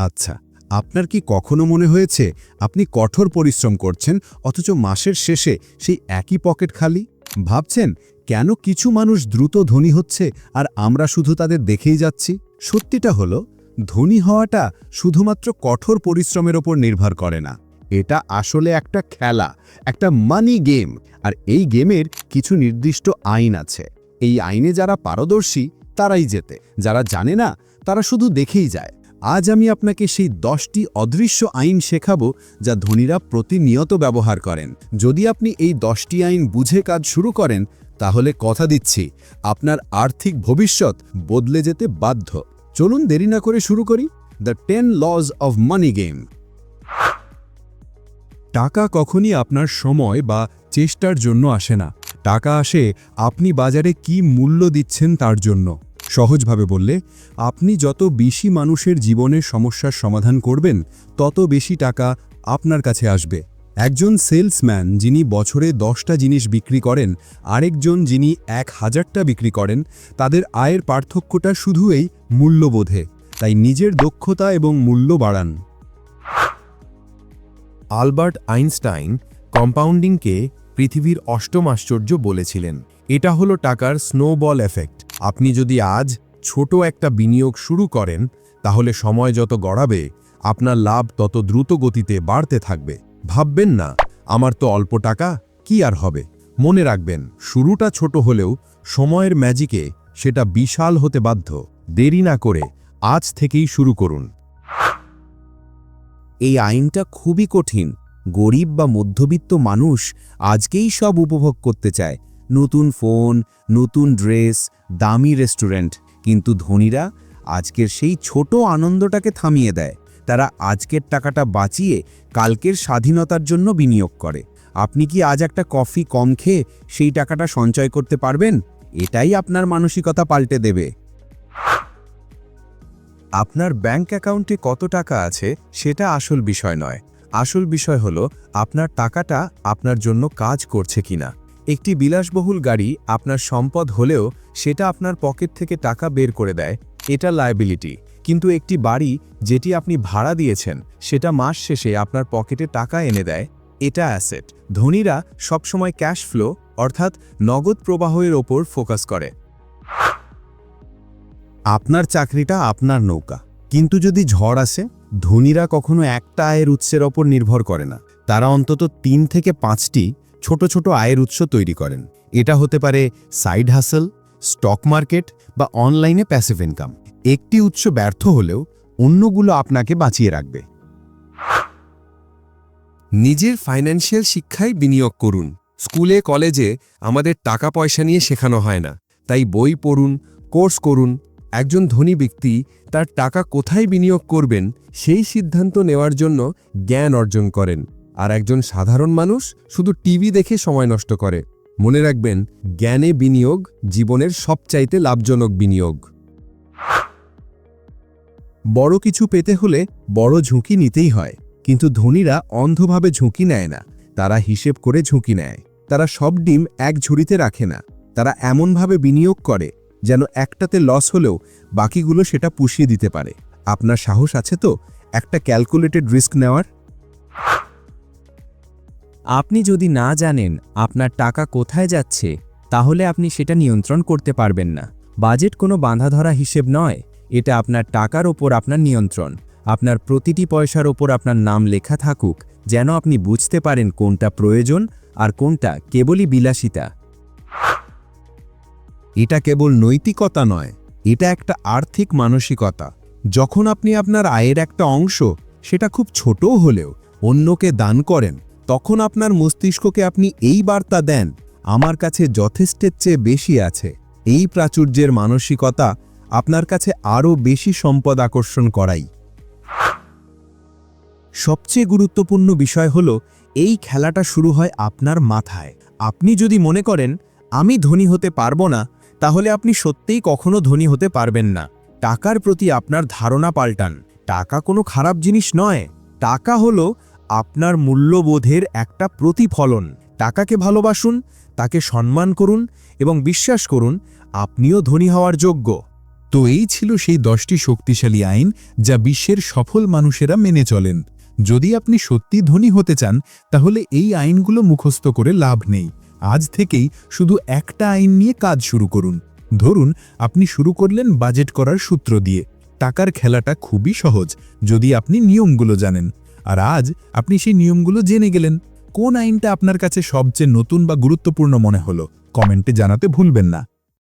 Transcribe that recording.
আচ্ছা আপনার কি কখনো মনে হয়েছে আপনি কঠোর পরিশ্রম করছেন, অথচ মাসের শেষে সেই একই পকেট খালি? ভাবছেন, কেন কিছু মানুষ দ্রুত ধনী হচ্ছে আর আমরা শুধু তাদের দেখেই যাচ্ছি? সত্যিটা হলো, ধনী হওয়াটা শুধুমাত্র কঠোর পরিশ্রমের ওপর নির্ভর করে না। এটা আসলে একটা খেলা, একটা মানি গেম আর এই গেমের কিছু নির্দিষ্ট আইন আছে। এই আইনে যারা পারদর্শী, তারাই জেতে। যারা জানে না, তারা শুধু দেখেই যায়। আজ আমি আপনাকে সেই দশটি অদৃশ্য আইন শেখাবো যা ধনীরা প্রতিনিয়ত ব্যবহার করেন। যদি আপনি এই দশটি আইন বুঝে কাজ শুরু করেন, তাহলে কথা দিচ্ছি, আপনার আর্থিক ভবিষ্যৎ বদলে যেতে বাধ্য। চলুন দেরি না করে শুরু করি, the ten laws of money game. টাকা কখনই আপনার সময় বা চেষ্টার জন্য আসে না। টাকা আসে আপনি বাজারে কি মূল্য দিচ্ছেন তার জন্য। সহজভাবে বললে, আপনি যত বেশি মানুষের জীবনের সমস্যার সমাধান করবেন, তত বেশি টাকা আপনার কাছে আসবে। একজন সেলসম্যান যিনি বছরে দশটা জিনিস বিক্রি করেন, আরেকজন যিনি এক হাজারটা বিক্রি করেন, তাদের আয়ের পার্থক্যটা শুধু এই মূল্যবোধে, তাই নিজের দক্ষতা এবং মূল্য বাড়ান। আলবার্ট আইনস্টাইন কম্পাউন্ডিংকে পৃথিবীর অষ্টম আশ্চর্য বলেছিলেন। এটা হলো টাকার স্নোবল এফেক্ট। আপনি যদি আজ ছোট একটা বিনিয়োগ শুরু করেন, তাহলে সময় যত গড়াবে, আপনার লাভ তত দ্রুত গতিতে বাড়তে থাকবে। ভাববেন না, আমার তো অল্প টাকা, কি আর হবে? মনে রাখবেন, শুরুটা ছোট হলেও সময়ের ম্যাজিকে সেটা বিশাল হতে বাধ্য। দেরি না করে আজ থেকেই শুরু করুন। এই আইনটা খুবই কঠিন। গরিব বা মধ্যবিত্ত মানুষ আজকেই সব উপভোগ করতে চায়। নতুন ফোন, নতুন ড্রেস, দামি রেস্টুরেন্ট। কিন্তু ধনীরা আজকের সেই ছোট আনন্দটাকে থামিয়ে দেয়। তারা আজকের টাকাটা বাঁচিয়ে কালকের স্বাধীনতার জন্য বিনিয়োগ করে। আপনি কি আজ একটা কফি কম খেয়ে সেই টাকাটা সঞ্চয় করতে পারবেন? এটাই আপনার মানসিকতা পাল্টে দেবে। আপনার ব্যাংক অ্যাকাউন্টে কত টাকা আছে সেটা আসল বিষয় নয়। আসল বিষয় হলো, আপনার টাকাটা আপনার জন্য কাজ করছে কিনা। একটি বিলাসবহুল গাড়ি আপনার সম্পদ হলেও সেটা আপনার পকেট থেকে টাকা বের করে দেয়, এটা লায়াবিলিটি কিন্তু একটি বাড়ি যেটি আপনি ভাড়া দিয়েছেন, সেটা মাস শেষে আপনার পকেটে টাকা এনে দেয়, এটা অ্যাসেট ধনীরা সবসময় ক্যাশ ফ্লো অর্থাৎ নগদ প্রবাহের ওপর ফোকাস করে। আপনার চাকরিটা আপনার নৌকা। কিন্তু যদি ঝড় আসে, ধনীরা কখনো একটা আয়ের উৎসের ওপর নির্ভর করে না। তারা অন্তত তিন থেকে পাঁচটি ছোট ছোট আয়ের উৎস তৈরি করেন। এটা হতে পারে সাইড হাসেল, স্টক মার্কেট বা অনলাইনে প্যাসিভ ইনকাম একটি উৎস ব্যর্থ হলেও অন্যগুলো আপনাকে বাঁচিয়ে রাখবে। নিজের ফাইন্যান্সিয়াল শিক্ষায় বিনিয়োগ করুন। স্কুলে, কলেজে আমাদের টাকা পয়সা নিয়ে শেখানো হয় না। তাই বই পড়ুন, কোর্স করুন। একজন ধনী ব্যক্তি তার টাকা কোথায় বিনিয়োগ করবেন সেই সিদ্ধান্ত নেওয়ার জন্য জ্ঞান অর্জন করেন। আর একজন সাধারণ মানুষ শুধু টিভি দেখে সময় নষ্ট করে। মনে রাখবেন, জ্ঞানে বিনিয়োগ জীবনের সবচাইতে লাভজনক বিনিয়োগ। বড় কিছু পেতে হলে বড় ঝুঁকি নিতেই হয়, কিন্তু ধনীরা অন্ধভাবে ঝুঁকি নেয় না। তারা হিসেব করে ঝুঁকি নেয়। তারা সব ডিম এক ঝুড়িতে রাখে না। তারা এমনভাবে বিনিয়োগ করে যেন একটাতে লস হলেও বাকিগুলো সেটা পুষিয়ে দিতে পারে। আপনার সাহস আছে তো একটা ক্যালকুলেটেড রিস্ক নেওয়ার? আপনি যদি না জানেন আপনার টাকা কোথায় যাচ্ছে, তাহলে আপনি সেটা নিয়ন্ত্রণ করতে পারবেন না। বাজেট কোনো বাঁধাধরা হিসেব নয়। এটা আপনার টাকার ওপর আপনার নিয়ন্ত্রণ। আপনার প্রতিটি পয়সার ওপর আপনার নাম লেখা থাকুক, যেন আপনি বুঝতে পারেন কোনটা প্রয়োজন আর কোনটা কেবলই বিলাসিতা। এটা কেবল নৈতিকতা নয়, এটা একটা আর্থিক মানসিকতা। যখন আপনি আপনার আয়ের একটা অংশ, সেটা খুব ছোটও হলেও অন্যকে দান করেন তখন আপনার মস্তিষ্ককে আপনি এই বার্তা দেন, আমার কাছে যথেষ্টের চেয়ে বেশি আছে। এই প্রাচুর্যের মানসিকতা আপনার কাছে আরও বেশি সম্পদ আকর্ষণ করাই। সবচেয়ে গুরুত্বপূর্ণ বিষয় হল, এই খেলাটা শুরু হয় আপনার মাথায়। আপনি যদি মনে করেন, আমি ধনী হতে পারব না, তাহলে আপনি সত্যিই কখনো ধনী হতে পারবেন না। টাকার প্রতি আপনার ধারণা পাল্টান। টাকা কোনো খারাপ জিনিস নয়। টাকা হলো আপনার মূল্যবোধের একটা প্রতিফলন। টাকাকে ভালোবাসুন, তাকে সম্মান করুন এবং বিশ্বাস করুন, আপনিও ধনী হওয়ার যোগ্য। তো এই ছিল সেই দশটি শক্তিশালী আইন যা বিশ্বের সফল মানুষেরা মেনে চলেন। যদি আপনি সত্যি ধনী হতে চান, তাহলে এই আইনগুলো মুখস্থ করে লাভ নেই। আজ থেকেই শুধু একটা আইন নিয়ে কাজ শুরু করুন। ধরুন, আপনি শুরু করলেন বাজেট করার সূত্র দিয়ে। টাকার খেলাটা খুবই সহজ, যদি আপনি নিয়মগুলো জানেন। আর আজ আপনি সেই নিয়মগুলো জেনে গেলেন। কোন আইনটা আপনার কাছে সবচেয়ে নতুন বা গুরুত্বপূর্ণ মনে হলো? কমেন্টে জানাতে ভুলবেন না।